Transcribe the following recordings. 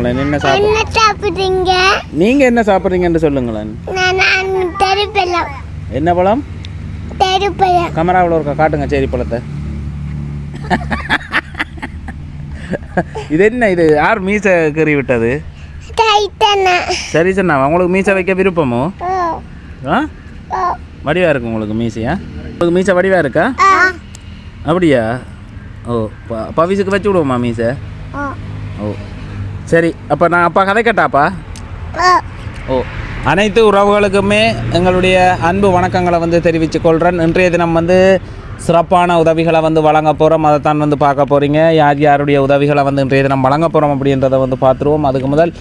சொல்லுங்களேன் என்ன சாப்பிட என்ன சாப்பிடுறீங்க? நீங்கள் என்ன சாப்பிட்றீங்கன்னு சொல்லுங்களேன். என்ன பழம்? கமராவில் இருக்க காட்டுங்க சரி பழத்தை. இது என்ன இது? யார் மீசை கறி விட்டது? சரி சொன்னா உங்களுக்கு மீசை வைக்க விருப்பமோ? ஆ? வடிவாக இருக்கு உங்களுக்கு மீசையா? உங்களுக்கு மீசை வடிவாக இருக்கா? அப்படியா? ஓ பவிசுக்கு வச்சு விடுவோமா மீசை? ஓ. சரி அப்போ நான் அப்பா கதை கேட்டாப்பா? ஓ அனைத்து உறவுகளுக்குமே எங்களுடைய அன்பு வணக்கங்களை வந்து தெரிவித்துக் கொள்கிறேன் இன்றைய தினம் வந்து சிறப்பான உதவிகளை வந்து வழங்க போகிறோம் அதைத்தான் வந்து பார்க்க போகிறீங்க யார் யாருடைய உதவிகளை வந்து இன்றைய தினம் வழங்க போகிறோம் அப்படின்றத வந்து பார்த்துருவோம். அதுக்கு முதல்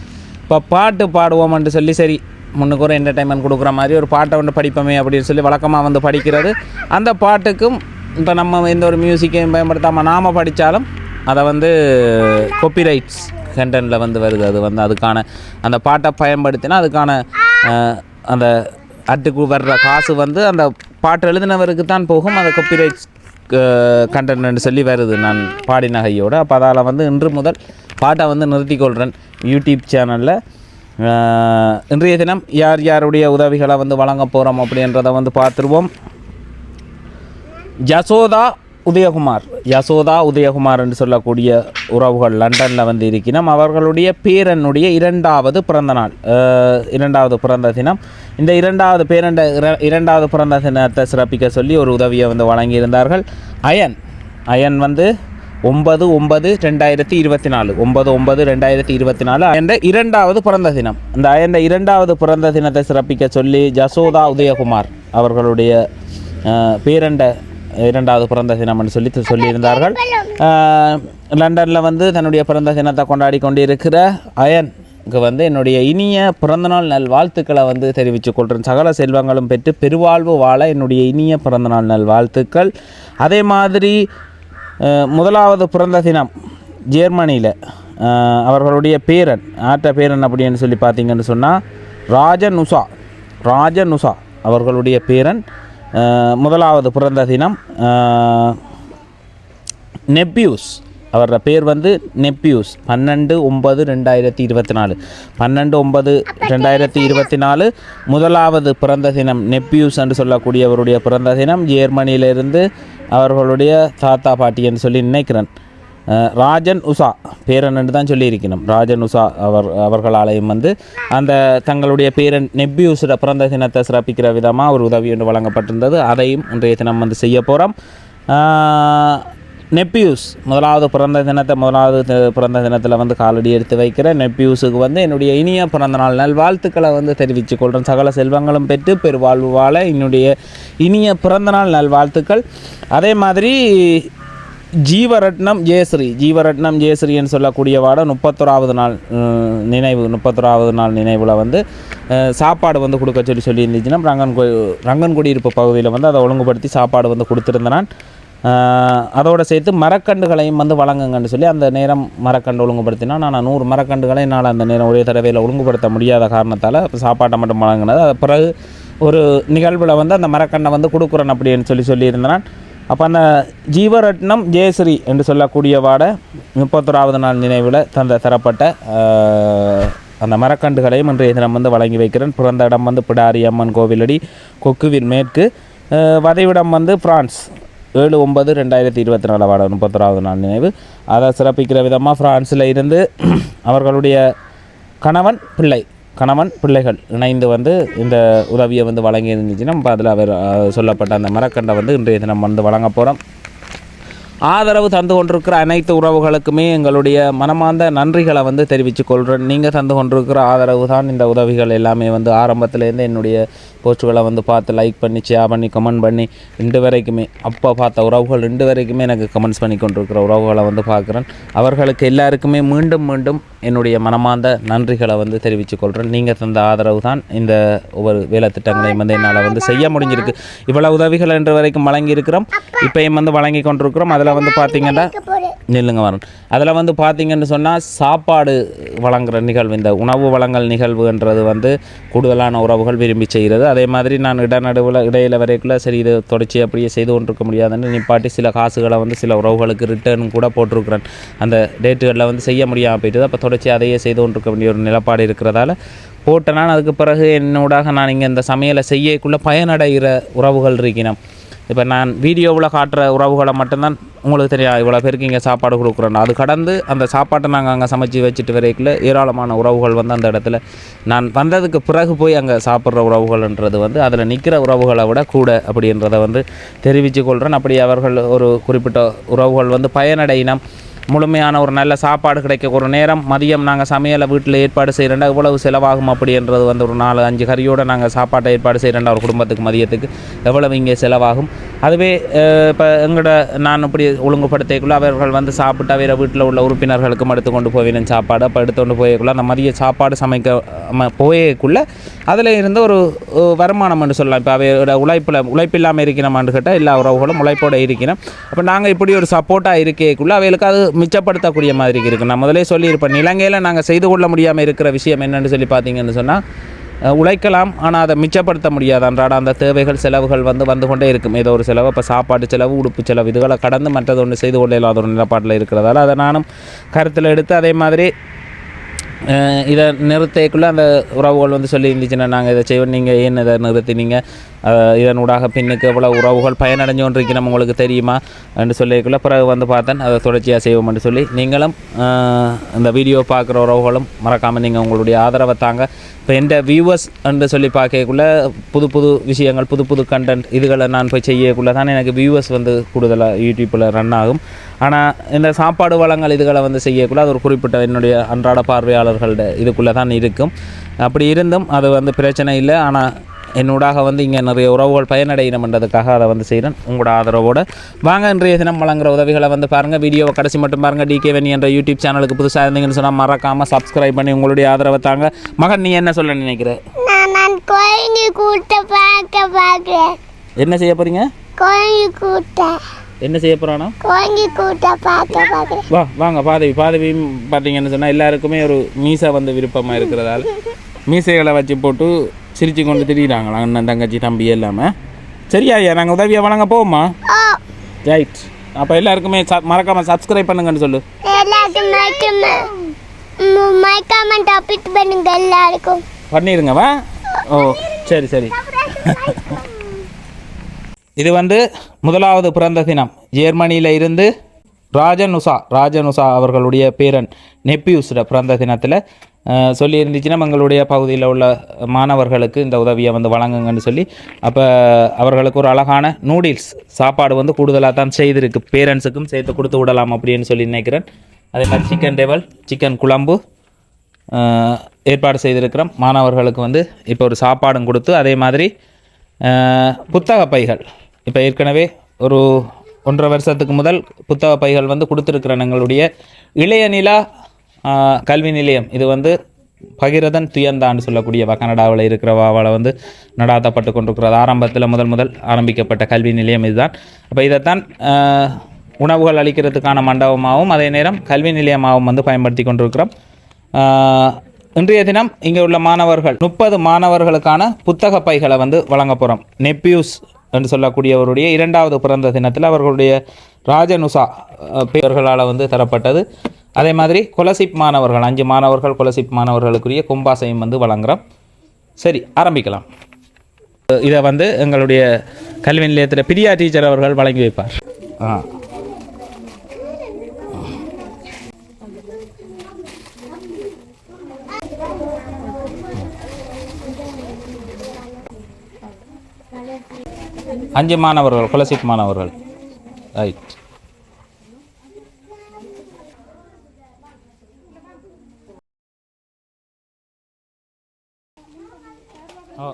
இப்போ பாட்டு பாடுவோம்னு சொல்லி சரி முன்னுக்கு ஒரு என்டர்டைன்மெண்ட் கொடுக்குற மாதிரி ஒரு பாட்டை வந்து படிப்போமே அப்படின்னு சொல்லி வழக்கமாக வந்து படிக்கிறது. அந்த பாட்டுக்கும் இப்போ நம்ம எந்த ஒரு மியூசிக்கையும் பயன்படுத்தாமல் நாம படித்தாலும் அதை வந்து காப்பிரைட்ஸ் ஹெண்டனில் வந்து வருது. அது வந்து அதுக்கான அந்த பாட்டை பயன்படுத்தினா அதுக்கான அந்த அட்டுக்கு வர்ற காசு வந்து அந்த பாட்டு எழுதினவருக்கு தான் போகும். அந்த காப்பிரைட்ஸ் கண்டென்ட்னு சொல்லி வருது நான் பாடின கையோடு. அப்போ அதால் வந்து இன்று முதல் பாட்டை வந்து நிறுத்திக்கொள்கிறேன் யூடியூப் சேனலில் இன்றைய தினம் யார் யாருடைய உதவிகளை வந்து வழங்க போகிறோம் அப்படின்றத வந்து பார்த்துருவோம். ஜசோதா உதயகுமார் யசோதா உதயகுமார் என்று சொல்லக்கூடிய உறவுகள் லண்டனில் வந்து இருக்கிறோம் அவர்களுடைய பேரனுடைய இரண்டாவது பிறந்த நாள் இரண்டாவது பிறந்த தினம். இந்த இரண்டாவது பேரண்ட இர- இரண்டாவது பிறந்த தினத்தை சிறப்பிக்க சொல்லி ஒரு உதவியை வந்து வழங்கியிருந்தார்கள். அயன் அயன் வந்து ஒன்பது ஒன்பது ரெண்டாயிரத்தி இருபத்தி நாலு ஒன்பது ஒன்பது ரெண்டாயிரத்தி இருபத்தி நாலு என்ற இரண்டாவது பிறந்த தினம். இந்த அயன்ற இரண்டாவது பிறந்த தினத்தை சிறப்பிக்க சொல்லி ஜசோதா உதயகுமார் அவர்களுடைய பேரண்ட இரண்டாவது பிறந்த தினம்னு சொல்லி சொல்லியிருந்தார்கள். லண்டனில் வந்து தன்னுடைய பிறந்த தினத்தை கொண்டாடி கொண்டிருக்கிற அயனுக்கு வந்து என்னுடைய இனிய பிறந்தநாள் நல் வாழ்த்துக்களை வந்து தெரிவித்துக் கொள்கிறேன். சகல செல்வங்களும் பெற்று பெருவாழ்வு வாழ என்னுடைய இனிய பிறந்தநாள் நல் வாழ்த்துக்கள். அதே மாதிரி முதலாவது பிறந்த தினம் ஜெர்மனியில் அவர்களுடைய பேரன் ஆட்ட பேரன் அப்படின்னு சொல்லி பார்த்தீங்கன்னு சொன்னால் ராஜனுஷா ராஜனுஷா அவர்களுடைய பேரன் முதலாவது பிறந்த தினம் நெப்பியூஸ். அவரோட பேர் வந்து நெப்பியூஸ். பன்னெண்டு ஒன்பது ரெண்டாயிரத்தி இருபத்தி நாலு. பன்னெண்டு ஒன்பது ரெண்டாயிரத்தி இருபத்தி நாலு முதலாவது பிறந்த தினம் நெப்பியூஸ் என்று சொல்லக்கூடியவருடைய பிறந்த தினம் ஜெர்மனியிலிருந்து அவர்களுடைய தாத்தா பாட்டி என்று சொல்லி நினைக்கிறேன். ராஜன் உஷா பேரன் என்று தான் சொல்லியிருக்கணும். ராஜன் உஷா அவர் அவர்களாலையும் வந்து அந்த தங்களுடைய பேரன் நெப்பியூஸோட பிறந்த தினத்தை சிறப்பிக்கிற விதமாக ஒரு உதவி ஒன்று வழங்கப்பட்டிருந்தது. அதையும் இன்றைய தினம் வந்து செய்ய போகிறோம் நெப்பியூஸ் முதலாவது பிறந்த தினத்தை முதலாவது பிறந்த தினத்தில் வந்து காலடி எடுத்து வைக்கிற நெப்பியூஸுக்கு வந்து என்னுடைய இனிய பிறந்தநாள் நல்வாழ்த்துக்களை வந்து தெரிவித்துக் கொள்கிறேன் சகல செல்வங்களும் பெற்று பெருவாழ்வு வாழ என்னுடைய இனிய பிறந்தநாள் நல்வாழ்த்துக்கள். அதே மாதிரி ஜீவரட்னம் ஜெயஸ்ரீ ஜீவரட்னம் ஜெயஸ்ரீன்னு சொல்லக்கூடிய வாட முப்பத்தொராவது நாள் நினைவு முப்பத்தொராவது நாள் நினைவில் வந்து சாப்பாடு வந்து கொடுக்க சொல்லி சொல்லியிருந்துச்சுன்னா ரங்கன் கோ ரங்கன் குடியிருப்பு பகுதியில் வந்து அதை ஒழுங்குபடுத்தி சாப்பாடு வந்து கொடுத்துருந்தேன் அதோடு சேர்த்து மரக்கண்டுகளையும் வந்து வழங்குங்கன்னு சொல்லி அந்த நேரம் மரக்கண்டு ஒழுங்குபடுத்தினா நான் நூறு மரக்கண்டுகளை என்னால் அந்த நேரம் ஒரே தடவையில் ஒழுங்குபடுத்த முடியாத காரணத்தால் சாப்பாட்டை மட்டும் வழங்கினது. அது பிறகு ஒரு நிகழ்வில் வந்து அந்த மரக்கண்டை வந்து கொடுக்குறேன் அப்படின்னு சொல்லி சொல்லியிருந்தேன் அப்போ அந்த ஜீவரட்னம் ஜெயஸ்ரீ என்று சொல்லக்கூடிய வாட முப்பத்தொராவது நாள் நினைவில் தந்த தரப்பட்ட அந்த மரக்கண்டுகளையும் இன்றைய தினம் வந்து வழங்கி வைக்கிறேன். பிறந்த இடம் வந்து பிடாரி அம்மன் கோவிலடி கொக்குவின் மேற்கு. வதைவிடம் வந்து பிரான்ஸ். ஏழு ஒன்பது ரெண்டாயிரத்தி இருபத்தி நாலு வாட முப்பத்தொராவது நாள் நினைவு. அதை சிறப்பிக்கிற விதமாக ஃப்ரான்ஸில் இருந்து அவர்களுடைய கணவன் பிள்ளை. கணவன் பிள்ளைகள் இணைந்து வந்து இந்த உதவியை வந்து வழங்கி இருந்துச்சுன்னா நம்ம அதில் அவர் சொல்லப்பட்ட அந்த மரக்கண்டை வந்து இன்றைய தினம் வந்து வழங்க போகிறோம் ஆதரவு தந்து கொண்டிருக்கிற அனைத்து உறவுகளுக்குமே எங்களுடைய மனமார்ந்த நன்றிகளை வந்து தெரிவித்துக் கொள்கிறேன். நீங்கள் தந்து கொண்டிருக்கிற ஆதரவு தான் இந்த உதவிகள் எல்லாமே வந்து ஆரம்பத்துலேருந்து என்னுடைய போஸ்ட்டுகளை வந்து பார்த்து லைக் பண்ணி ஷேர் பண்ணி கமெண்ட் பண்ணி இன்று வரைக்குமே அப்போ பார்த்த உறவுகள் இன்று வரைக்குமே எனக்கு கமெண்ட்ஸ் பண்ணி கொண்டிருக்கிற உறவுகளை வந்து பார்க்குறேன். அவர்களுக்கு எல்லாருக்குமே மீண்டும் மீண்டும் என்னுடைய மனமார்ந்த நன்றிகளை வந்து தெரிவித்துக் கொள்கிறேன். நீங்கள் தந்த ஆதரவு தான் இந்த ஒவ்வொரு வேலை திட்டங்களையும் வந்து என்னால் வந்து செய்ய முடிஞ்சிருக்கு. இவ்வளவு உதவிகள் இன்று வரைக்கும் வழங்கி இருக்கிறோம் வந்து வழங்கி கொண்டிருக்கிறோம். அதில் அதில் வந்து பார்த்தீங்கன்னா நில்லுங்க வரணும் அதில் வந்து பார்த்தீங்கன்னு சொன்னால் சாப்பாடு வழங்குற நிகழ்வு இந்த உணவு வழங்கல் நிகழ்வுன்றது வந்து கூடுதலான உறவுகள் விரும்பி செய்கிறது. அதே மாதிரி நான் இடநடுவில் இடையில வரைக்குள்ள சரி இது தொடர்ச்சி அப்படியே செய்து கொண்டிருக்க முடியாதுன்னு நிப்பாட்டி சில காசுகளை வந்து சில உறவுகளுக்கு ரிட்டர்ன் கூட போட்டிருக்கிறேன். அந்த டேட்டுகளில் வந்து செய்ய முடியாமல் போயிட்டு அப்போ தொடர்ச்சி அதையே செய்து கொண்டிருக்க வேண்டிய ஒரு நிலப்பாடு இருக்கிறதால போட்ட நான் அதுக்கு பிறகு என்னோடாக நான் இங்கே இந்த சமையலை செய்யக்குள்ளே பயனடைகிற உறவுகள் இருக்கணும் இப்போ நான் வீடியோவில் காட்டுற உறவுகளை மட்டும்தான் உங்களுக்கு தெரியும். இவ்வளோ பேருக்கு இங்கே சாப்பாடு கொடுக்குறோன்னா அது கடந்து அந்த சாப்பாட்டை நாங்கள் அங்கே சமைச்சு வச்சுட்டு வரைக்குள்ள ஏராளமான உறவுகள் வந்து அந்த இடத்துல நான் வந்ததுக்கு பிறகு போய் அங்கே சாப்பிட்ற உறவுகள்ன்றது வந்து அதில் நிற்கிற உறவுகளை விட கூட அப்படின்றத வந்து தெரிவித்து கொள்கிறேன். அப்படி அவர்கள் ஒரு குறிப்பிட்ட உறவுகள் வந்து பயனடையினம். முழுமையான ஒரு நல்ல சாப்பாடு கிடைக்க ஒரு நேரம் மதியம் நாங்கள் சமையலை வீட்டில் ஏற்பாடு செய்கிறேன்டா இவ்வளவு செலவாகும் அப்படின்றது வந்து ஒரு நாலு அஞ்சு கறியோடு நாங்கள் சாப்பாட்டை ஏற்பாடு செய்கிறேன்டா ஒரு குடும்பத்துக்கு மதியத்துக்கு எவ்வளவு இங்கே செலவாகும்? அதுவே இப்போ எங்களோட நான் இப்படி ஒழுங்குபடுத்திக்குள்ள அவர்கள் வந்து சாப்பிட்டு வேறு வீட்டில் உள்ள உறுப்பினர்களுக்கும் எடுத்து கொண்டு போவேன் சாப்பாடு. அப்போ எடுத்து கொண்டு போயக்குள்ள அந்த மதிய சாப்பாடு சமைக்க ம- போயக்குள்ள அதில் இருந்து ஒரு வருமானம் என்று சொல்லலாம். இப்போ அவையோட உழைப்பில் உழைப்பில்லாமல் இருக்கிறோமான்னு கேட்டால் எல்லா உறவுகளும் உழைப்போடு இருக்கிறோம். அப்போ நாங்கள் இப்படி ஒரு சப்போர்ட்டாக இருக்கேக்குள்ளே அவைகளுக்கு அது மிச்சப்படுத்தக்கூடிய மாதிரி இருக்குது நான் முதலே சொல்லியிருப்பேன் இலங்கையில் நாங்கள் செய்து கொள்ள முடியாமல் இருக்கிற விஷயம் என்னென்னு சொல்லி பார்த்தீங்கன்னு சொன்னால் உழைக்கலாம் ஆனால் அதை மிச்சப்படுத்த முடியாது அன்றாட அந்த தேவைகள் செலவுகள் வந்து வந்து கொண்டே இருக்கும். ஏதோ ஒரு செலவு இப்போ சாப்பாட்டு செலவு உடுப்பு செலவு இதுகளை கடந்து மற்றது ஒன்று செய்து கொள்ள இல்லாத ஒரு நிலப்பாட்டில் இருக்கிறதால அதை நானும் கருத்தில் எடுத்து அதே மாதிரி இதை நிறுத்தக்குள்ளே அந்த உறவுகள் வந்து சொல்லி இருந்துச்சுன்னா நாங்கள் இதை செய்வோம். நீங்கள் ஏன் இதை நிறுத்தினீங்க? இதனூடாக பின்னுக்கு எவ்வளோ உறவுகள் பயனடைஞ்சு கொண்டிருக்கணும் உங்களுக்கு தெரியுமா? என்று சொல்லியிருக்குள்ள பிறகு வந்து பார்த்தேன் அதை தொடர்ச்சியாக செய்வோம் என்று சொல்லி. நீங்களும் இந்த வீடியோ பார்க்குற உறவுகளும் மறக்காமல் நீங்கள் உங்களுடைய ஆதரவை தாங்க. இப்போ எந்த வியூவர்ஸ் என்று சொல்லி பார்க்கக்குள்ள புது புது விஷயங்கள் புது புது கண்டென்ட் இதுகளை நான் போய் செய்யக்குள்ள தான் எனக்கு வியூவர்ஸ் வந்து கூடுதலாக யூடியூப்பில் ரன் ஆகும். ஆனால் இந்த சாப்பாடு வளங்கள் இதுகளை வந்து செய்யக்குள்ள அது ஒரு குறிப்பிட்ட என்னுடைய அன்றாட பார்வையாளர்களோட இதுக்குள்ளே தான் இருக்கும். அப்படி இருந்தும் அது வந்து பிரச்சனை இல்லை. ஆனால் என்னூடாக வந்து இங்கே நிறைய உறவுகள் பயனடையணும்ன்றதுக்காக அதை வந்து செய்கிறேன். உங்களோட ஆதரவோடு. வாங்க இன்றைய தினம் வழங்குற உதவிகளை வந்து பாருங்கள் வீடியோவை கடைசி மட்டும் பாருங்கள் டிகே வெனி என்ற யூடியூப் சேனலுக்கு புதுசாக இருந்தீங்கன்னு சொன்னால் மறக்காமல் சப்ஸ்கிரைப் பண்ணி உங்களுடைய ஆதரவை தாங்க. மகன் நீ என்ன சொல்ல நினைக்கிற? என்ன செய்ய கூட்ட. என்ன செய்ய போகிறானா குழந்தை கூட்ட பார்க்க பார்க்குறேன் வா வாங்க பாதவி. பாதவியும் பார்த்தீங்கன்னு சொன்னால் எல்லாருக்குமே ஒரு மீசை வந்து விருப்பமாக இருக்கிறதால. மீசைகளை வச்சு போட்டு சிரிச்சு கொண்டு திரியிறாங்களா? அண்ணன் தங்கச்சி தம்பி எல்லாமே. சரியா ஐயா நாங்கள் உதவியை வழங்க போவோமா? ரைட் அப்போ எல்லாருக்குமே ச மறக்காமல் சப்ஸ்கிரைப் பண்ணுங்கன்னு சொல்லு. எல்லாருக்கும் மறக்காம ம், மறக்காம டாபிக் பண்ணுங்க எல்லாருக்கும். பண்ணிடுங்க வா. ஓ சரி சரி. இது வந்து முதலாவது பிறந்த தினம். ஜெர்மனியில் இருந்து ராஜனுசா ராஜனுசா அவர்களுடைய பேரன் நெப்பியூஸோட பிறந்த தினத்தில் சொல்லியிருந்துச்சுன்னா எங்களுடைய பகுதியில் உள்ள மாணவர்களுக்கு இந்த உதவியை வந்து வழங்குங்கன்னு சொல்லி அப்போ அவர்களுக்கு ஒரு அழகான நூடில்ஸ் சாப்பாடு வந்து கூடுதலாக தான் செய்திருக்கு. பேரண்ட்ஸுக்கும் சேர்த்து கொடுத்து விடலாம் அப்படின்னு சொல்லி நினைக்கிறேன். அதே மாதிரி சிக்கன் டேபிள் சிக்கன் குழம்பு ஏற்பாடு செய்திருக்கிறோம் மாணவர்களுக்கு வந்து இப்போ ஒரு சாப்பாடும் கொடுத்து அதே மாதிரி புத்தக பைகள் இப்போ ஏற்கனவே ஒரு ஒன்றரை வருஷத்துக்கு முதல் புத்தக பைகள் வந்து கொடுத்துருக்குறேன் எங்களுடைய இளைய நிலா கல்வி நிலையம். இது வந்து பகிரதன் துயந்தான்னு சொல்லக்கூடியவா கனடாவில் இருக்கிறவாவால் வந்து நடாத்தப்பட்டு கொண்டிருக்கிறது. ஆரம்பத்தில் முதல் முதல் ஆரம்பிக்கப்பட்ட கல்வி நிலையம் இதுதான். அப்போ இதைத்தான் உணவுகள் அளிக்கிறதுக்கான மண்டபமாகவும் அதே நேரம் கல்வி நிலையமாகவும் வந்து பயன்படுத்தி கொண்டிருக்கிறோம். இன்றைய தினம் இங்கே உள்ள மாணவர்கள் முப்பது மாணவர்களுக்கான புத்தக பைகளை வந்து வழங்க போகிறோம் நெப்பியூஸ் என்று சொல்லக்கூடியவருடைய இரண்டாவது பிறந்த தினத்தில் அவர்களுடைய ராஜனுசா பெயர்களால் வந்து தரப்பட்டது. அதே மாதிரி கொலசிப் மாணவர்கள் அஞ்சு மாணவர்கள் கொலசிப் மாணவர்களுக்குரிய கும்பாசையும் வந்து வழங்குகிறோம் சரி ஆரம்பிக்கலாம். இதை வந்து எங்களுடைய கல்வி நிலையத்தில் பிரியா டீச்சர் அவர்கள் வழங்கி வைப்பார். ஆ. அஞ்சு மாணவர்கள் கொலசிப் மாணவர்கள். ரைட் ஓ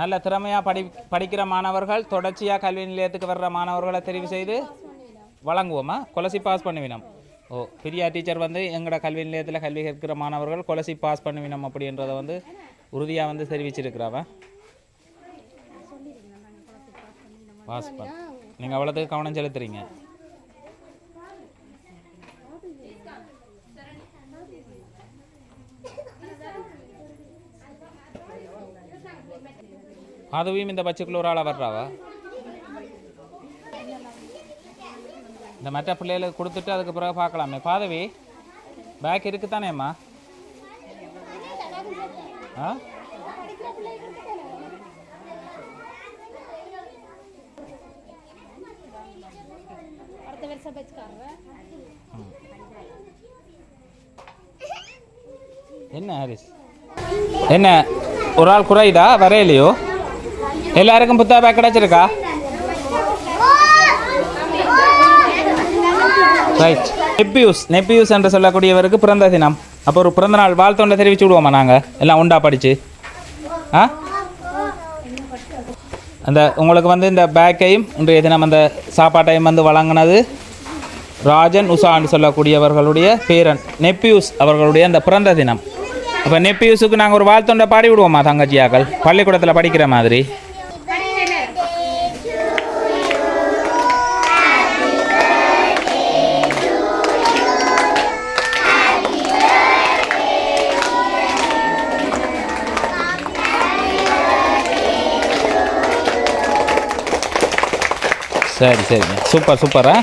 நல்ல திறமையாக படி படிக்கிற மாணவர்கள் தொடர்ச்சியாக கல்வி நிலையத்துக்கு வர்ற மாணவர்களை தெரிவு செய்து வழங்குவோமா? கொலசி பாஸ் பண்ணுவினம். ஓ பிரியா டீச்சர் வந்து எங்களோட கல்வி நிலையத்தில் கல்வி கற்கிற மாணவர்கள் கொலசி பாஸ் பண்ணுவினம் அப்படின்றத வந்து உறுதியாக வந்து தெரிவிச்சிருக்கிறாவ? வாஷ் பண்ண நீங்கள் அவ்வளோத்துக்கு கவனம் செலுத்துறீங்க. அதுவும் இந்த பச்சைக்குள்ள ஒரு ஆளாக வர்றாவா? இந்த மற்ற பிள்ளைகளுக்கு கொடுத்துட்டு அதுக்கு பிறகு பார்க்கலாமே. பாதவி பேக் இருக்குத்தானேம்மா ஆ? என்ன ஹாரிஸ்? என்ன ஒரு ஆள் குறையுதா? வரையிலையோ? எல்லாருக்கும் புத்தா பேக் கிடைச்சிருக்கா? ரைட் நெப்பியூஸ் நெப்பியூஸ் என்று சொல்லக்கூடியவருக்கு பிறந்த தினம். அப்போ ஒரு பிறந்த நாள் வாழ்த்தொண்டை தெரிவிச்சு விடுவோமா நாங்கள் எல்லாம் உண்டா படித்து ஆ? அந்த உங்களுக்கு வந்து இந்த பேக்கையும் இன்றைய தினம் அந்த சாப்பாட்டையும் வந்து வழங்கினது ராஜன் உஷான்னு சொல்லக்கூடியவர்களுடைய பேரன் நெப்பியூஸ் அவர்களுடைய அந்த பிறந்த தினம். அப்போ நெப்பியூஸுக்கு நாங்கள் ஒரு வாழ்த்தொண்டை பாடி விடுவோமா தங்கச்சியாக்கள்? பள்ளிக்கூடத்தில் படிக்கிற மாதிரி. சரி சரிங்க சூப்பர் சூப்பரா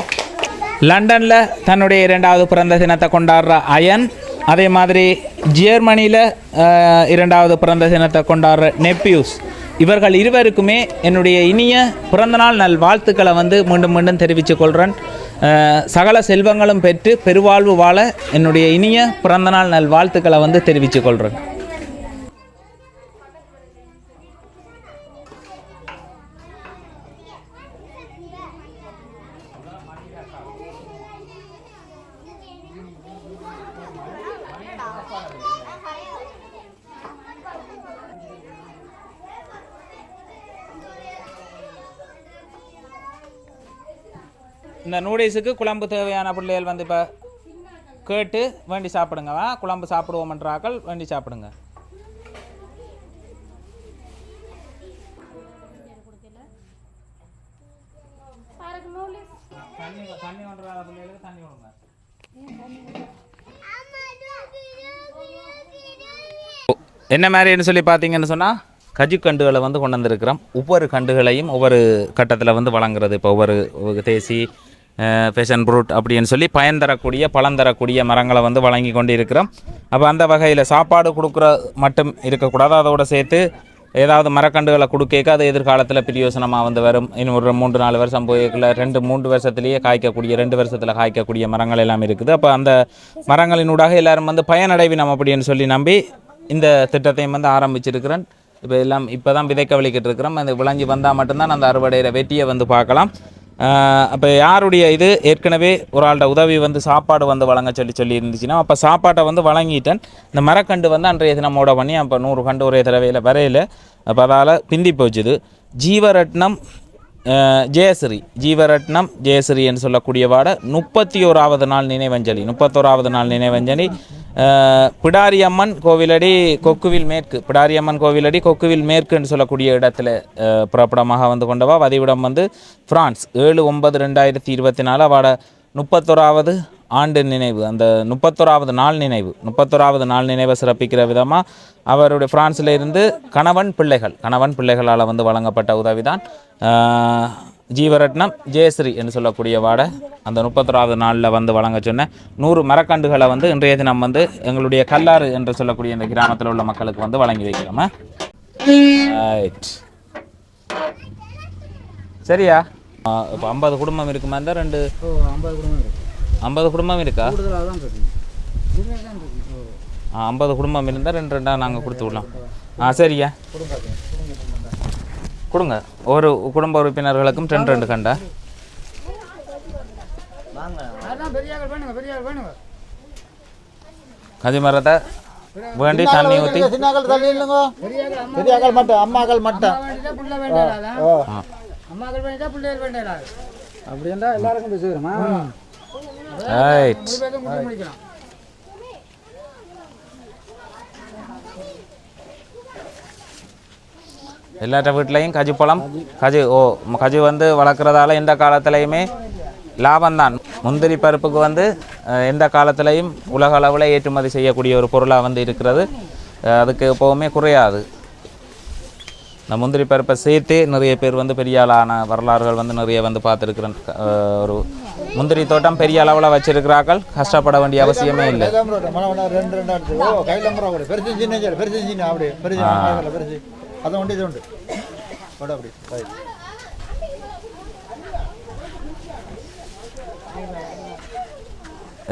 லண்டனில் தன்னுடைய இரண்டாவது பிறந்த தினத்தை கொண்டாடுற அயன். அதே மாதிரி ஜெர்மனியில் இரண்டாவது பிறந்த தினத்தை கொண்டாடுற நெப்பியூஸ். இவர்கள் இருவருக்குமே என்னுடைய இனிய பிறந்தநாள் நல் வாழ்த்துக்களை வந்து மீண்டும் மீண்டும் தெரிவித்துக் கொள்கிறேன் சகல செல்வங்களும் பெற்று பெருவாழ்வு வாழ என்னுடைய இனிய பிறந்தநாள் நல் வாழ்த்துக்களை வந்து தெரிவித்துக் கொள்கிறேன் இந்த நூடுல்ஸுக்கு குழம்பு தேவையான பிள்ளைகள் வந்து இப்போ கேட்டு வேண்டி சாப்பிடுங்கவா குழம்பு சாப்பிடுவோம்ன்றாக்கள் வேண்டி சாப்பிடுங்க. என்ன மாதிரின்னு சொல்லி பார்த்தீங்கன்னு சொன்னால் கஜு கண்டுகளை வந்து கொண்டு வந்திருக்கிறோம். ஒவ்வொரு கண்டுகளையும் ஒவ்வொரு கட்டத்தில் வந்து வழங்குறது. இப்போ ஒவ்வொரு தேசி ஃபேஷன் ஃப்ரூட் அப்படின்னு சொல்லி பயன் தரக்கூடிய பழம் தரக்கூடிய மரங்களை வந்து வழங்கி கொண்டு இருக்கிறோம் அப்போ அந்த வகையில் சாப்பாடு கொடுக்குற மட்டும் இருக்கக்கூடாது. அதோட சேர்த்து ஏதாவது மரக்கண்டுகளை கொடுக்க அது எதிர்காலத்தில் பிரியோசனமாக வந்து வரும். இன்னும் ஒரு மூன்று நாலு வருஷம் போய்க்குள்ள ரெண்டு மூன்று வருஷத்துலேயே காய்க்கக்கூடிய ரெண்டு வருஷத்தில் காய்க்கக்கூடிய மரங்கள் எல்லாம் இருக்குது. அப்போ அந்த மரங்களினூடாக எல்லாரும் வந்து பயனடைவினம் அப்படின்னு சொல்லி நம்பி இந்த திட்டத்தையும் வந்து ஆரம்பிச்சிருக்கிறேன் இப்போ எல்லாம் இப்போ தான் விதைக்க வலிக்கிட்டு இருக்கிறோம். அந்த விளைஞ்சி வந்தால் மட்டும்தான் அந்த அறுவடையிற வெட்டியை வந்து பார்க்கலாம். அப்போ யாருடைய இது? ஏற்கனவே ஒரு ஆள்கிட்ட உதவி வந்து சாப்பாடு வந்து வழங்க சொல்லி சொல்லி இருந்துச்சுன்னா அப்போ சாப்பாட்டை வந்து வழங்கிட்டேன். இந்த மரக்கண்டு வந்து அன்றைய தினமோட பண்ணி அப்போ நூறு கண்டு ஒரே தடவையில் வரையில் அப்போ அதால் பிந்தி போச்சுது. ஜீவரட்னம் ஜெயஸ்ரீ ஜீவரட்னம் ஜெயஸ்ரீ என்று சொல்லக்கூடிய வாட முப்பத்தி ஓராவது நாள் நினைவஞ்சலி. முப்பத்தோராவது நாள் நினைவஞ்சலி. பிடாரியம்மன் கோவிலடி கொக்குவில் மேற்கு. பிடாரியம்மன் கோவிலடி கொக்குவில் மேற்கு என்று சொல்லக்கூடிய இடத்துல புறப்படமாக வந்து கொண்டவா? வதிவிடம் வந்து பிரான்ஸ். ஏழு ஒன்பது ரெண்டாயிரத்தி இருபத்தி நாலு அவட முப்பத்தோராவது ஆண்டு நினைவு. அந்த முப்பத்தோராவது நாள் நினைவு. முப்பத்தோராவது நாள் நினைவை சிறப்பிக்கிற விதமாக அவருடைய பிரான்ஸில் இருந்து கணவன் பிள்ளைகள் கணவன் பிள்ளைகளால் வந்து வழங்கப்பட்ட உதவி தான் ஜீவரட்னம் ஜெயஸ்ரீ என்று சொல்லக்கூடிய வாடை அந்த முப்பத்தோராவது நாளில் வந்து வழங்க சொன்ன நூறு மரக்கண்டுகளை வந்து இன்றைய தினம் வந்து எங்களுடைய கல்லாறு என்று சொல்லக்கூடிய இந்த கிராமத்தில் உள்ள மக்களுக்கு வந்து வழங்கி வைக்கிறோம். ரைட் சரியா? இப்போ ஐம்பது குடும்பம் இருக்குமா இருந்தால் ரெண்டு? ஐம்பது குடும்பம் இருக்கு. ஐம்பது குடும்பம் இருக்கா? ஐம்பது குடும்பம் இருந்தால் ரெண்டு ரெண்டாக நாங்கள் கொடுத்து விடலாம். ஆ சரியா? கொடுங்க. ஒரு குடும்ப உறுப்பினர்களுக்கும் ரெண்டு ரெண்டு கண்டா. கதி மரத்தை வேண்டி தண்ணி ஊற்றி சின்னாக்கள் தள்ளி இல்லைங்க பெரியாக்கள் மட்டும் அம்மாக்கள் மட்டும். வேண்டியதா புள்ள வேண்டியதா ஓ அம்மாக்கள் வேண்டியதா பிள்ளைகள் வேண்டியதா? அப்படி இருந்தா எல்லாருக்கும் பேசுகிறோமா ரைட் மூணு எல்லாத்த வீட்லேயும் கஜு பழம் கஜு ஓ கஜு வந்து வளர்க்குறதால எந்த காலத்துலேயுமே லாபம்தான். முந்திரி பருப்புக்கு வந்து எந்த காலத்துலேயும் உலக அளவில் ஏற்றுமதி செய்யக்கூடிய ஒரு பொருளாக வந்து இருக்கிறது. அதுக்கு எப்போவுமே குறையாது. இந்த முந்திரி பருப்பை சேர்த்து நிறைய பேர் வந்து பெரிய ஆளான வரலாறுகள் வந்து நிறைய வந்து பார்த்துருக்குறேன். ஒரு முந்திரி தோட்டம் பெரிய அளவில் வச்சிருக்கிறார்கள். கஷ்டப்பட வேண்டிய அவசியமே இல்லை. உண்டு போட அப்படி ரைட்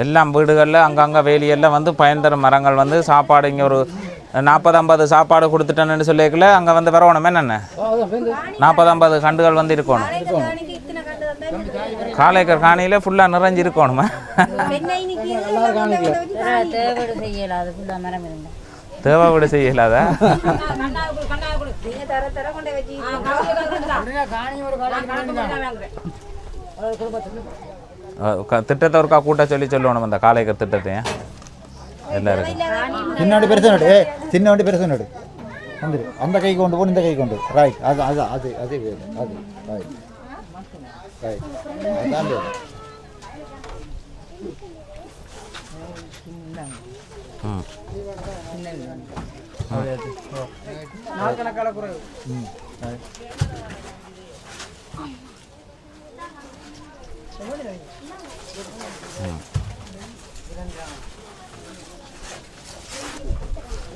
எல்லாம் வீடுகளில் அங்கங்கே வேலியெல்லாம் வந்து பயன் தரும் மரங்கள் வந்து. சாப்பாடு இங்கே ஒரு நாற்பது ஐம்பது சாப்பாடு கொடுத்துட்டேன்னு சொல்லிக்கல அங்கே வந்து வரணும் என்னென்ன? நாற்பது ஐம்பது கண்டுகள் வந்து இருக்கணும். காலைக்கர் காணியில் ஃபுல்லாக நிறைஞ்சு இருக்கணுமா? தேவைடு செய்யல அது ஃபுல்லாக மரம் இருந்தா தேவை விட செய்யலாதா அஹ் க- திட்டத்தை ஒருக்கா கூட்ட சொல்லி சொல்லணும் அந்த காலைக்கர் திட்டத்தையும் எல்லாருக்கும் சின்ன வண்டி பெருசு நடு ஏ சின்ன வண்டி பெருசு நடு வந்துரு அந்த கை கொண்டு போகணும் இந்த கை கொண்டு ரைட் அது அது அது அது அது ரைட் ரைட் அதான்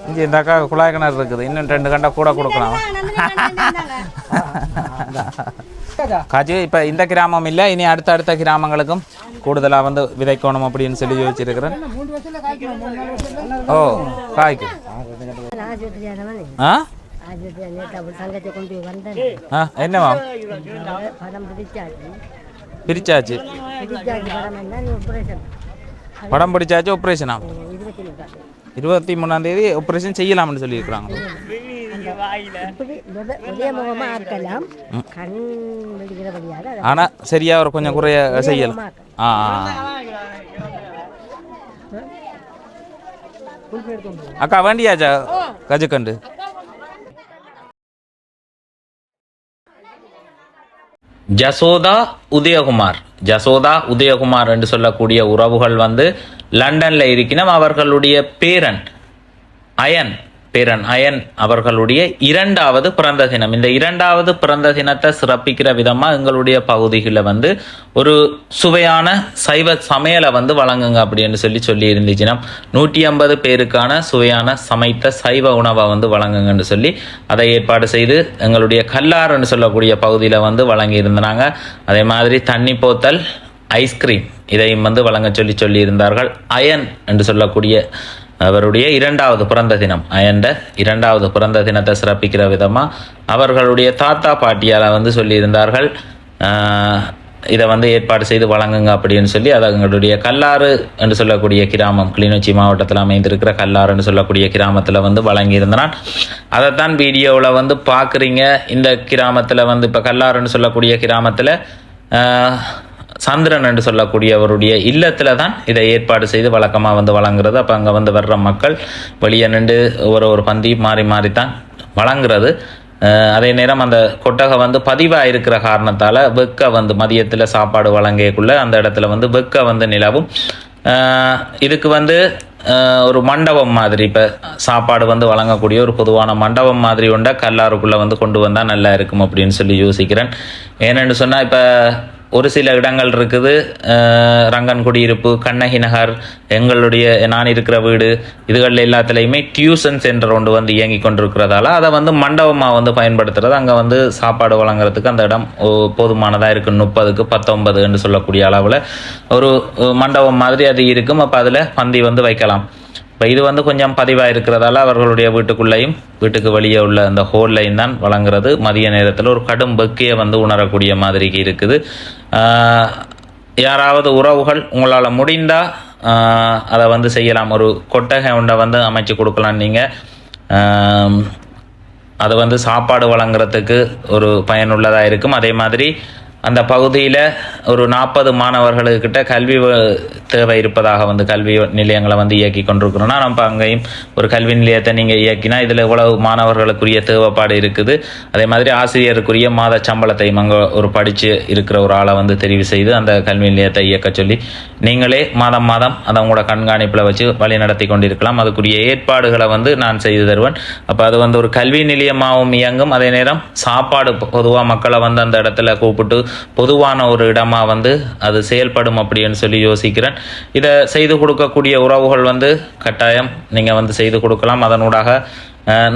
இங்கே இந்த அக்கா குழாய் கிணறு இருக்குது. இன்னும் ரெண்டு கண்டா கூட கொடுக்கலாம். காஜி இப்போ இந்த கிராமம் இல்லை இனி அடுத்த அடுத்த கிராமங்களுக்கும் கூடுதலாக வந்து விதைக்கணும் அப்படின்னு சொல்லி யோசிச்சிருக்கிறேன். ஓ காய்க்கு. ஆ? என்னவா பிரிச்சாச்சு. படம் பிடிச்சாச்சு ஆப்ரேஷனா இருபத்தி மூணாம் தேதி. ஆப்ரேஷன் செய்யலாம்னு சொல்லியிருக்கிறாங்க. ஆனால் சரியா ஒரு கொஞ்சம் குறைய செய்யலாம் ஆ. அக்கா வேண்டியாச்சா கஜுக்கண்டு? ஜசோதா உதயகுமார். ஜசோதா உதயகுமார் என்று சொல்லக்கூடிய உறவுகள் வந்து லண்டன்ல இருக்கணும் அவர்களுடைய பேரன் அயன். பேரன் அயன் அவர்களுடைய இரண்டாவது பிறந்த தினம். இந்த இரண்டாவது பிறந்த தினத்தை சிறப்பிக்கிற விதமாக எங்களுடைய பகுதிகளில் வந்து ஒரு சுவையான சைவ சமையலை வந்து வழங்குங்க அப்படின்னு சொல்லி சொல்லி இருந்துச்சுன்னா நூற்றி ஐம்பது பேருக்கான சுவையான சமைத்த சைவ உணவை வந்து வழங்குங்கன்னு சொல்லி அதை ஏற்பாடு செய்து எங்களுடைய கல்லாறுன்னு சொல்லக்கூடிய பகுதியில் வந்து வழங்கி இருந்தாங்க அதே மாதிரி தண்ணி போத்தல் ஐஸ்கிரீம் இதையும் வந்து வழங்க சொல்லி சொல்லியிருந்தார்கள். அயன் என்று சொல்லக்கூடிய அவருடைய இரண்டாவது பிறந்த தினம் அயன்ட இரண்டாவது பிறந்த தினத்தை சிறப்பிக்கிற விதமாக அவர்களுடைய தாத்தா பாட்டியால் வந்து சொல்லியிருந்தார்கள். இதை வந்து ஏற்பாடு செய்து வழங்குங்க அப்படின்னு சொல்லி அதை எங்களுடைய கல்லாறு என்று சொல்லக்கூடிய கிராமம் கிளிநொச்சி மாவட்டத்தில் அமைந்திருக்கிற கல்லாறுன்னு சொல்லக்கூடிய கிராமத்தில் வந்து வழங்கியிருந்தான் அதைத்தான் வீடியோவில் வந்து பார்க்குறீங்க. இந்த கிராமத்தில் வந்து இப்போ கல்லாறுன்னு சொல்லக்கூடிய கிராமத்தில் சந்திரன் என்று சொல்லக்கூடியவருடைய இல்லத்தில் தான் இதை ஏற்பாடு செய்து வழக்கமாக வந்து வழங்குறது. அப்போ அங்கே வந்து வர்ற மக்கள் வெளியே நின்று ஒரு ஒரு பந்தி மாறி மாறி தான் வழங்குறது அதே நேரம் அந்த கொட்டகை வந்து பதிவாக இருக்கிற காரணத்தால் வெக்க வந்து மதியத்தில் சாப்பாடு வழங்கியக்குள்ள அந்த இடத்துல வந்து வெக்க வந்து நிலவும். இதுக்கு வந்து ஒரு மண்டபம் மாதிரி இப்போ சாப்பாடு வந்து வழங்கக்கூடிய ஒரு பொதுவான மண்டபம் மாதிரி உண்டா கல்லாறுக்குள்ளே வந்து கொண்டு வந்தால் நல்லா இருக்கும் அப்படின்னு சொல்லி யோசிக்கிறேன். ஏனென்னு சொன்னால் இப்போ ஒரு சில இடங்கள் இருக்குது. ரங்கன் குடியிருப்பு கண்ணகி நகர் எங்களுடைய நான் இருக்கிற வீடு இதுகளில் எல்லாத்துலேயுமே டியூஷன் சென்டர் ஒன்று வந்து இயங்கி கொண்டிருக்கிறதால அதை வந்து மண்டபமாக வந்து பயன்படுத்துறது. அங்கே வந்து சாப்பாடு வழங்குறதுக்கு அந்த இடம் ஓ- போதுமானதாக இருக்குது முப்பதுக்கு பத்தொன்பதுன்னு சொல்லக்கூடிய அளவில் ஒரு மண்டபம் மாதிரி அது இருக்கும். அப்போ அதில் பந்தி வந்து வைக்கலாம். இப்போ இது வந்து கொஞ்சம் பதிவாக இருக்கிறதால அவர்களுடைய வீட்டுக்குள்ளேயும் வீட்டுக்கு வெளியே உள்ள அந்த ஹோல் லைன் தான் வழங்குறது. மதிய நேரத்தில் ஒரு கடும் பக்கியை வந்து உணரக்கூடிய மாதிரிக்கு இருக்குது. யாராவது உறவுகள் உங்களால் முடிந்தால் அதை வந்து செய்யலாம். ஒரு கொட்டகை ஒன்றை வந்து அமைச்சு கொடுக்கலாம் நீங்கள் அது வந்து சாப்பாடு வழங்குறதுக்கு ஒரு பயனுள்ளதாக இருக்கும். அதே மாதிரி அந்த பகுதியில் ஒரு நாற்பது மாணவர்களுக்கிட்ட கல்வி தேவை இருப்பதாக வந்து கல்வி நிலையங்களை வந்து இயக்கி கொண்டிருக்கிறோம்னா நம்ம அங்கேயும் ஒரு கல்வி நிலையத்தை நீங்கள் இயக்கினா இதில் இவ்வளவு மாணவர்களுக்குரிய தேவைப்பாடு இருக்குது. அதே மாதிரி ஆசிரியருக்குரிய மாத சம்பளத்தையும் அங்கே ஒரு படித்து இருக்கிற ஒரு ஆளை வந்து தெரிவு செய்து அந்த கல்வி நிலையத்தை இயக்க சொல்லி நீங்களே மாதம் மாதம் அதை உங்களோட கண்காணிப்பில் வச்சு வழி நடத்தி கொண்டிருக்கலாம். அதுக்குரிய ஏற்பாடுகளை வந்து நான் செய்து தருவேன். அப்போ அது வந்து ஒரு கல்வி நிலையமாகவும் இயங்கும். அதே நேரம் சாப்பாடு பொதுவாக மக்களை வந்து அந்த இடத்துல கூப்பிட்டு பொதுவான ஒரு இடமாக வந்து அது செயல்படும் அப்படின்னு சொல்லி யோசிக்கிறேன். இதை செய்து கொடுக்கக்கூடிய உறவுகள் வந்து கட்டாயம் நீங்கள் வந்து செய்து கொடுக்கலாம். அதனூடாக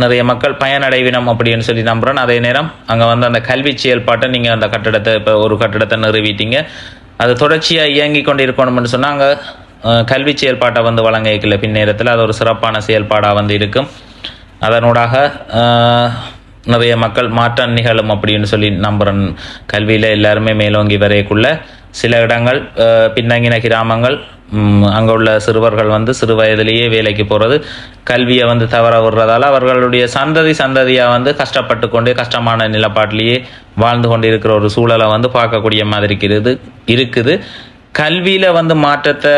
நிறைய மக்கள் பயனடைவினம் அப்படின்னு சொல்லி நம்புகிறேன் அதே நேரம் அங்கே வந்து அந்த கல்வி செயல்பாட்டை நீங்கள் அந்த கட்டடத்தை இப்போ ஒரு கட்டடத்தை நிறுவிட்டீங்க. அது தொடர்ச்சியாக இயங்கி கொண்டு இருக்கணும்னு சொன்னால் அங்கே கல்வி செயல்பாட்டை வந்து வழங்க வைக்கல. பின்னேரத்தில் அது ஒரு சிறப்பான செயல்பாடாக வந்து இருக்கும். அதனூடாக நிறைய மக்கள் மாற்றம் நிகழும் அப்படின்னு சொல்லி நம்புகிறேன் கல்வியில் எல்லாருமே மேலோங்கி வரையக்குள்ள சில இடங்கள் பின்னங்கின கிராமங்கள் அங்கே உள்ள சிறுவர்கள் வந்து சிறு வயதிலேயே வேலைக்கு போகிறது கல்வியை வந்து தவற விடுறதால அவர்களுடைய சந்ததி சந்ததியாக வந்து கஷ்டப்பட்டு கொண்டு கஷ்டமான நிலப்பாட்டிலேயே வாழ்ந்து கொண்டு இருக்கிற ஒரு சூழலை வந்து பார்க்கக்கூடிய மாதிரி இருக்கிறது இருக்குது. கல்வியில் வந்து மாற்றத்தை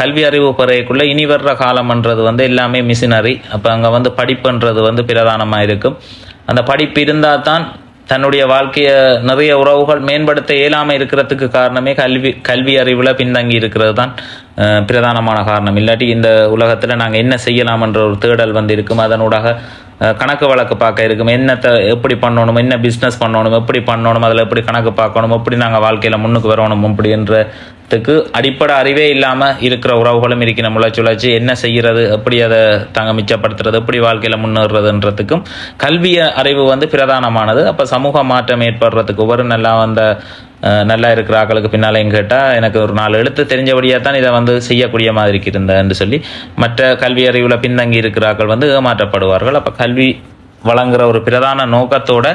கல்வி அறிவு பெறையக்குள்ள இனி வர்ற காலம்ன்றது வந்து எல்லாமே மிஷினரி அப்போ அங்கே வந்து படிப்புன்றது வந்து பிரதானமாக இருக்கும். அந்த படிப்பு இருந்தால் தான் தன்னுடைய வாழ்க்கையை நிறைய உறவுகள் மேம்படுத்த இயலாமல் இருக்கிறதுக்கு காரணமே கல்வி கல்வி அறிவில் பின்தங்கி இருக்கிறது தான் பிரதானமான காரணம். இல்லாட்டி இந்த உலகத்தில் நாங்கள் என்ன செய்யலாம்ன்ற ஒரு தேடல் வந்து இருக்கும் அதனூடாக கணக்கு வழக்கு பார்க்க இருக்கும். என்னத்தை எப்படி பண்ணணும் என்ன பிஸ்னஸ் பண்ணணும் எப்படி பண்ணணும் அதில் எப்படி கணக்கு பார்க்கணும் எப்படி நாங்கள் வாழ்க்கையில் முன்னுக்கு வரணும் அப்படின்ற அப்படின்றதுக்கு அடிப்படை அறிவே இல்லாமல் இருக்கிற உறவுகளும் இருக்கிற முளைச்சி உழைச்சி என்ன செய்கிறது எப்படி அதை தாங்க மிச்சப்படுத்துறது எப்படி வாழ்க்கையில் முன்னேறதுன்றதுக்கும் கல்வி அறிவு வந்து பிரதானமானது. அப்போ சமூக மாற்றம் ஏற்படுறதுக்கு ஒவ்வொரு நல்லா வந்த நல்லா இருக்கிற ஆக்களுக்கு பின்னாலையும் கேட்டால் எனக்கு ஒரு நாலு எழுத்து தெரிஞ்சபடியாக தான் இதை வந்து செய்யக்கூடிய மாதிரி இருந்தேன்னு சொல்லி மற்ற கல்வி அறிவில் பின்தங்கி இருக்கிற ஆக்கள் வந்து ஏமாற்றப்படுவார்கள். அப்போ கல்வி வழங்குற ஒரு பிரதான நோக்கத்தோட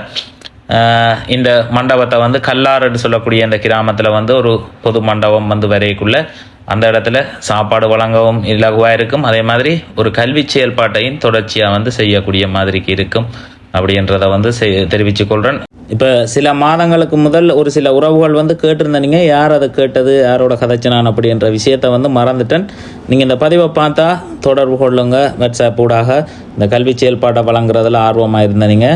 இந்த மண்டபத்தை வந்து கல்லாறுன்னு சொல்லக்கூடிய இந்த கிராமத்தில் வந்து ஒரு பொது மண்டபம் வந்து வரைக்குள்ள அந்த இடத்துல சாப்பாடு வழங்கவும் இலகுவாக இருக்கும். அதே மாதிரி ஒரு கல்வி செயல்பாட்டையும் தொடர்ச்சியாக வந்து செய்யக்கூடிய மாதிரிக்கு இருக்கும் அப்படின்றத வந்து செய் கொள்கிறேன் இப்போ சில மாதங்களுக்கு முதல் ஒரு சில உறவுகள் வந்து கேட்டிருந்தீங்க. யார் அதை கேட்டது? யாரோட கதைச்சினான் அப்படின்ற விஷயத்தை வந்து மறந்துட்டேன். நீங்கள் இந்த பதிவை பார்த்தா தொடர்பு கொள்ளுங்க. வாட்ஸ்அப் ஊடாக இந்த கல்வி செயல்பாட்டை வழங்குறதுல ஆர்வமாக இருந்தீங்க.